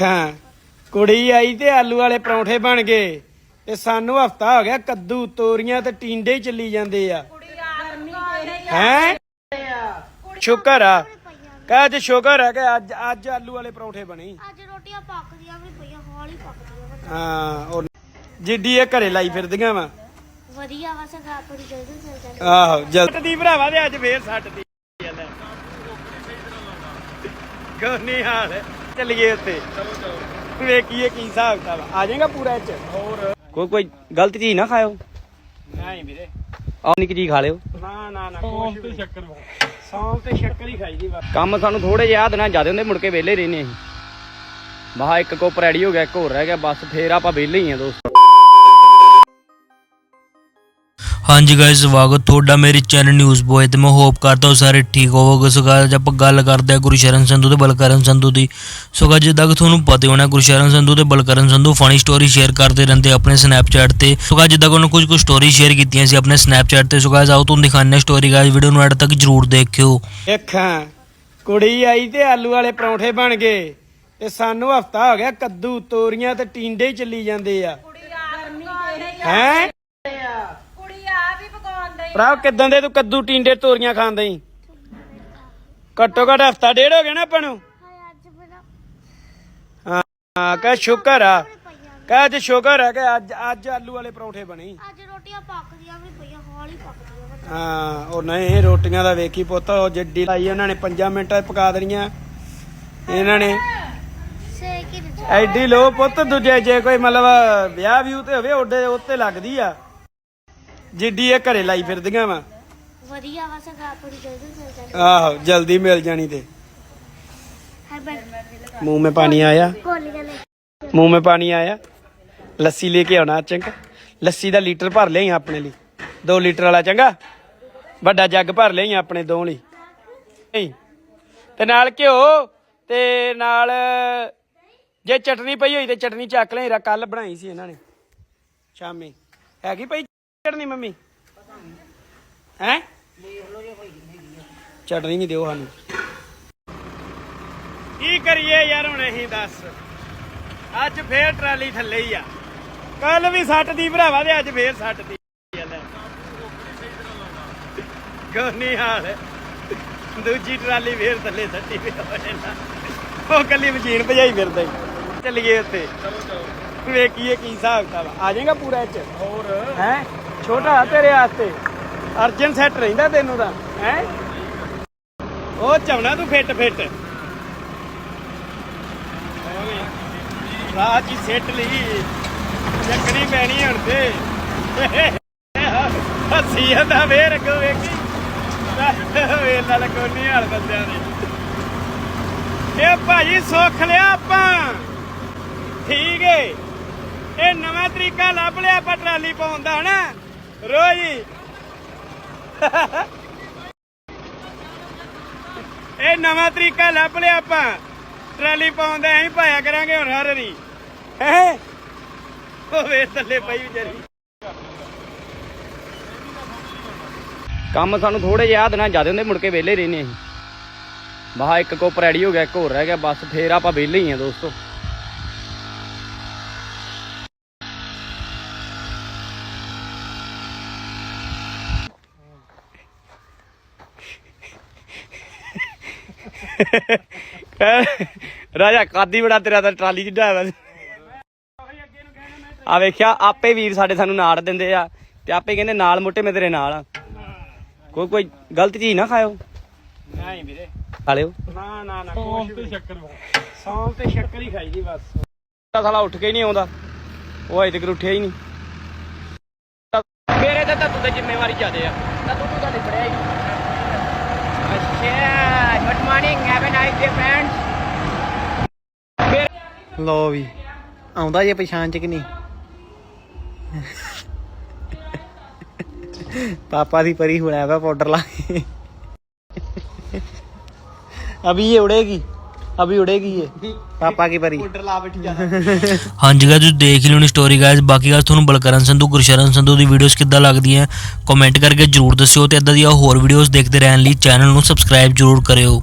ਵੇਖਾਂ ਕੁੜੀ ਆਈ ਤੇ ਆਲੂ ਵਾਲੇ ਪਰੌਂਠੇ ਬਣ ਗਏ। ਤੇ ਸਾਨੂੰ ਹਫਤਾ ਹੋ ਗਿਆ ਕੱਦੂ ਤੋਰੀਆਂ ਤੇ ਟੀਂਡੇ ਹੀ ਚੱਲੀ ਜਾਂਦੇ ਆ। ਹੈ? ਸ਼ੁਕਰ ਆ। ਕਹ ਅੱਜ ਸ਼ੁਕਰ ਆ ਕਿ ਅੱਜ ਅੱਜ ਆਲੂ ਵਾਲੇ ਪਰੌਂਠੇ ਬਣੇ। ਅੱਜ ਰੋਟੀਆਂ ਪੱਕਦੀਆਂ ਵੀ ਪਈਆਂ ਹੌਲੀ ਪੱਕਦੀਆਂ। ਹਾਂ ਉਹ ਜਿੱਡੀ ਇਹ ਘਰੇ ਲਾਈ ਫਿਰਦੀਆਂ ਵਾ। ਵਧੀਆ ਵਾ ਸਗਾ ਆਪਣੀ ਜਲਦੀ ਚੱਲ। ਜਾਂਦੀ ਆਹੋ ਜਲਦ ਦੀ ਭਰਾਵਾ ਤੇ ਅੱਜ ਫੇਰ ਸੱਟ ਦੀ ਕੋਨੀ ਹਾਲ ਚੱਲੀਏ ਉੱਤੇ ਵੇਖੀਏ ਕੀ ਹਿਸਾਬ ਕਿਤਾਬ ਆ। ਜਾਏਗਾ ਪੂਰਾ ਇਹ ਚ? ਹੋਰ ਕੋਈ ਕੋਈ ਗਲਤ ਚੀਜ਼ ਨਾ ਖਾਇਓ। ਨਹੀਂ ਵੀਰੇ। ਆ ਨਿੱਕੀ ਚੀਜ਼ ਖਾ ਲਿਓ। ਨਾ ਨਾ ਨਾ ਸੌਂਫ ਤੇ ਸ਼ੱਕਰ ਸੌਂਫ ਤੇ ਸ਼ੱਕਰ ਹੀ ਖਾਈ ਦੀ ਬਸ। ਕੰਮ ਸਾਨੂੰ ਥੋੜੇ ਜਿਹਾ ਯਾਦ ਨਾ ਜ਼ਿਆਦਾ ਹੁੰਦੇ ਮੁੜ ਕੇ ਵਿਹਲੇ ਰਹਿੰਦੇ ਅਸੀਂ। ਮਹਾ ਇੱਕ ਕੋਪ ਰੈਡੀ ਹੋ ਗਿਆ ਇੱਕ ਹੋਰ ਰਹਿ ਗਿਆ ਬਸ ਫੇਰ ਆਪਾਂ ਵਿਹਲੇ ਹੀ ਆ ਦੋਸਤੋ। ਹਾਂਜੀ ਗਾਇਸ ਸਵਾਗਤ ਤੁਹਾਡਾ ਮੇਰੇ ਚੈਨਲ ਨਿਊਜ਼ ਬੋਏ ਤੇ ਮੈਂ ਹੋਪ ਕਰਦਾ ਹਾਂ ਸਾਰੇ ਠੀਕ ਹੋਵੋਗੇ। ਸੋ guys, ਆਪਾਂ ਗੱਲ ਕਰਦੇ ਹਾਂ ਗੁਰਸ਼ਰਨ ਸੰਧੂ ਤੇ ਬਲਕਰਨ ਸੰਧੂ ਦੀ। ਸੋ guys, ਜਿੱਦਾਂ ਕਿ ਤੁਹਾਨੂੰ ਪਤਾ ਹੀ ਹੋਣਾ ਗੁਰਸ਼ਰਨ ਸੰਧੂ ਤੇ Balkaran Sandhu funny story share ਕਰਦੇ ਰਹਿੰਦੇ ਆਪਣੇ ਸਨੈਪਚੈਟ ਤੇ। ਸੋ guys, ਜਿੱਦਾਂ ਕਿ ਉਹਨਾਂ ਕੁਝ ਕੁ ਸਟੋਰੀ ਸ਼ੇਅਰ ਕੀਤੀਆਂ ਸੀ ਆਪਣੇ ਸਨੈਪਚੈਟ ਤੇ। ਸੋ guys, ਆਓ ਤੁਹਾਨੂੰ ਦਿਖਾਉਂਦੇ ਸਟੋਰੀ ਗਾਇਸ ਵੀਡੀਓ ਨੂੰ ਐਡ ਤੱਕ ਜਰੂਰ ਦੇਖਿਓ। ਵੇਖਾਂ ਕੁੜੀ ਆਈ ਤੇ ਆਲੂ ਵਾਲੇ ਪਰੌਂਠੇ ਬਣ ਗਏ ਤੇ ਸਾਨੂੰ ਹਫਤਾ ਹੋ ਗਿਆ ਕੱਦੂ ਤੋਰੀਆਂ ਤੇ ਟੀਂਡੇ ਚੱਲੀ ਜਾਂਦੇ ਆ। ਹੈ ਕੁੜੀ ਆ ਵੀ ਪਕਾਉਣ ਦੇ ਭਰਾ ਕਿਦਾਂ ਦੇ ਤੂੰ ਕੱਦੂ ਟੀਂਡੇ ਤੋਰੀਆਂ ਖਾਂਦਾ ਹੀ ਘੱਟੋ ਘੱਟ ਹਫਤਾ ਡੇਢ ਹੋ ਗਿਆ ਨਾ ਆਪਾਂ ਨੂੰ? ਹਾਂ ਕਹ ਸ਼ੁਕਰ ਆ। ਕਹ ਅੱਜ ਸ਼ੁਕਰ ਆ ਕਿ ਅੱਜ ਅੱਜ ਆਲੂ ਵਾਲੇ ਪਰੌਂਠੇ ਬਣੇ ਅੱਜ ਰੋਟੀਆਂ ਪੱਕਦੀਆਂ ਵੀ ਪਈਆਂ ਹੌਲੀ ਪੱਕਦੀਆਂ। ਹਾਂ ਉਹ ਨਹੀਂ ਰੋਟੀਆਂ ਦਾ ਵੇਖੀ ਪੁੱਤ ਉਹ ਜਿੱਡੀ ਲਾਈ ਉਹਨਾਂ ਨੇ 5 ਮਿੰਟਾਂ ਪਕਾ ਦੇਣੀਆਂ। ਇਹਨਾਂ ਨੇ ਹੀ ਐਡੀ ਲੋ ਪੁੱਤ ਦੂਜੇ ਜੇ ਕੋਈ ਮਤਲਬ ਵਿਆਹ ਵਿਊ ਤੇ ਹੋਵੇ ਉਹਦੇ ਉੱਤੇ ਲੱਗਦੀ ਆ। ਜਿੱਡੀ ਇਹ ਘਰੇ ਲਾਈ ਫਿਰਦੀਆਂ ਵਾ। ਵਧੀਆ ਵਾ ਸਗਾ ਆਪਣੀ ਜਲਦੀ ਮਿਲ ਜਾਂਦੀ ਆਹੋ ਜਲਦੀ ਮਿਲ ਜਾਣੀ ਤੇ। ਮੂੰਹ ਮੇ ਪਾਣੀ ਆਇਆ। ਮੂੰਹ ਮੇ ਪਾਣੀ ਆਇਆ। ਲੱਸੀ ਲੈ ਕੇ ਆਉਣਾ ਚੰਗਾ। ਲੱਸੀ ਦਾ ਲੀਟਰ ਭਰ ਲਿਆਈ ਆਪਣੇ ਲਈ। 2 ਲੀਟਰ ਵਾਲਾ ਚੰਗਾ। ਵੱਡਾ ਜੱਗ ਭਰ ਲਿਆਈ ਆਪਣੇ ਦੋ ਲਈ। ਤੇ ਨਾਲ ਘਿਓ ਤੇ ਨਾਲ ਜੇ ਚਟਨੀ ਪਈ ਹੋਈ ਤੇ ਚਟਨੀ ਚੱਕ ਲਈ ਕੱਲ ਬਣਾਈ ਸੀ ਇਹਨਾਂ ਨੇ। ਸ਼ਾਮੀ। ਹੈਗੀ ਪਈ ਚਟਨੀ ਮੰਮੀ? ਹੈ? ਚਟਨੀ ਨਹੀਂ ਦਿਓ ਸਾਨੂੰ। ਕੀ ਕਰੀਏ ਯਾਰ ਹੁਣ ਅਸੀਂ ਦੱਸ। ਅੱਜ ਫੇਰ ਟਰਾਲੀ ਥੱਲੇ ਹੀ ਆ। ਕੱਲ ਵੀ ਸੱਟ ਦੀ ਭਰਾਵਾ ਤੇ ਅੱਜ ਫੇਰ ਸੱਟ ਦੀ ਕੋਨੀ ਹਾਲ ਦੂਜੀ ਟਰਾਲੀ ਫੇਰ ਥੱਲੇ ਸੱਟੀ ਵੀ ਹੋਏ ਨਾ। ਉਹ ਕੱਲੀ ਮਸ਼ੀਨ ਭਜਾਈ ਫਿਰਦਾ ਹੀ। ਚੱਲੀਏ ਉੱਤੇ ਵੇਖੀਏ ਕੀ ਹਿਸਾਬ ਕਿਤਾਬ ਆ ਜਾਏਗਾ ਪੂਰਾ ਇਹ ਚ? ਹੋਰ। ਹੈ? ਛੋਟਾ ਤੇਰੇ ਵਾਸਤੇ। ਅਰਜਨ ਸੈੱਟ ਰਹਿੰਦਾ ਤੈਨੂੰ ਦਾ ਹੈ? ਉਹ ਚਾਉਣਾ ਤੂੰ ਫਿੱਟ ਫਿੱਟ। ਰਾਹ ਜੀ ਸੈੱਟ ਲਈ ਚੱਕਣੀ ਪੈਣੀ ਹੁਣ ਤੇ। ਹੱਸੀ ਜਾਂਦਾ ਵੇਰ ਅੱਗੋਂ ਵੇਖੀ। ਵੇਰ ਨਾਲ ਕੋਨੀ ਹਾਲ ਬੰਦਿਆਂ ਨੇ ਇਹ ਭਾਜੀ ਸੁੱਖ ਲਿਆ ਆਪਾਂ। ਠੀਕ ਏ। ਇਹ ਨਵਾਂ ਤਰੀਕਾ ਲੱਭ ਲਿਆ ਆਪਾਂ ਟਰਾਲੀ ਪਾਉਣ ਦਾ, ਹਨਾ? ਰੋਜ਼ ਇਹ ਨਵਾਂ ਤਰੀਕਾ ਲੱਭ ਲਿਆ ਆਪਾਂ। ਟਰਾਲੀ ਪਾਉਣ ਦਾ ਐਂ ਪਾਇਆ ਕਰਾਂਗੇ ਹੁਣ ਹਰ ਰੀ ਹੈ? ਉਹ ਵੇ ਥੱਲੇ ਪਈ ਵਿਚਾਰੀ। ਕੰਮ ਸਾਨੂੰ ਥੋੜੇ ਜਿਹਾ ਯਾਦ ਜ਼ਿਆਦਾ ਹੁੰਦੇ, ਮੁੜ ਕੇ ਵਿਹਲੇ ਰਹਿੰਦੇ ਅਸੀਂ। ਮਹਾ ਇੱਕ ਕੋਪ ਰੈਡੀ ਹੋ ਗਿਆ, ਇੱਕ ਹੋਰ ਰਹਿ ਗਿਆ, ਬਸ ਫੇਰ ਆਪਾਂ ਵਿਹਲੇ ਹੀ ਆ ਦੋਸਤੋ। ਰਾਜਾ ਕਾਦੀ ਬੜਾ ਤੇਰਾ ਤਾਂ ਟਰਾਲੀ ਚ ਡਰਾਈਵਰ ਆ ਵੇਖਿਆ ਆਪੇ ਵੀਰ ਸਾਡੇ ਸਾਨੂੰ ਨਾੜ ਦਿੰਦੇ ਆ ਤੇ ਆਪੇ ਕਹਿੰਦੇ ਨਾਲ ਮੋਟੇ ਮੈਂ ਤੇਰੇ ਨਾਲ ਆ। ਕੋਈ ਕੋਈ ਗਲਤ ਚੀਜ਼ ਨਾ ਖਾਇਓ। ਨਹੀਂ ਵੀਰੇ। ਖਾ ਲਿਓ। ਨਾ ਨਾ ਨਾ ਸੌਂਫ ਤੇ ਸ਼ੱਕਰ ਸੌਂਫ ਤੇ ਸ਼ੱਕਰ ਹੀ ਖਾਈ ਦੀ ਬਸ ਸਾਲਾ ਉੱਠ ਕੇ ਹੀ ਨਹੀਂ ਆਉਂਦਾ। ਉਹ ਅਜੇ ਤੱਕ ਉੱਠਿਆ ਹੀ ਨਹੀਂ। ਮੇਰੇ ਤੇ ਤਾਂ ਤੂੰ ਤੇ ਜ਼ਿੰਮੇਵਾਰੀ ਜ਼ਿਆਦੇ ਆ। ਤਾਂ ਤੂੰ ਤੂੰ ਤਾਂ ਲਿਬੜਿਆ ਹੀ ਲੋ ਵੀ ਆਉਂਦਾ ਜੇ ਪਛਾਣ ਚ ਕਿ ਨਹੀਂ? ਪਾਪਾ ਦੀ ਪਰੀ ਹੁਣ ਆਵਾ ਪਾਊਡਰ ਲਾ ਅਭੀ ਇਹ ਉੜੇਗੀ? ਅਭੀ उड़ेगी ये ਪਾਪਾ ਕੀ ਪਰੀ? ਪਾਊਡਰ ਲਾ ਬੈਠੀ ਜਾਣਾ ਹਾਂਜੀ ਗਾਇਸ ਤੁਸੀਂ ਦੇਖ ਲਿਓ ਨੀ ਸਟੋਰੀ ਗਾਇਸ ਬਾਕੀ ਗਾਇਸ ਤੁਹਾਨੂੰ ਬਲਕਰਨ ਸੰਧੂ ਗੁਰਸ਼ਰਨ ਸੰਧੂ ਦੀ ਵੀਡੀਓਜ਼ ਕਿੱਦਾਂ ਲੱਗਦੀਆਂ ਕਮੈਂਟ ਕਰਕੇ ਜਰੂਰ ਦੱਸਿਓ ਤੇ ਇਦਾਂ ਦੀਆਂ ਹੋਰ ਵੀਡੀਓਜ਼ ਦੇਖਦੇ ਰਹਿਣ ਲਈ ਚੈਨਲ ਨੂੰ ਸਬਸਕ੍ਰਾਈਬ ਜਰੂਰ ਕਰਿਓ।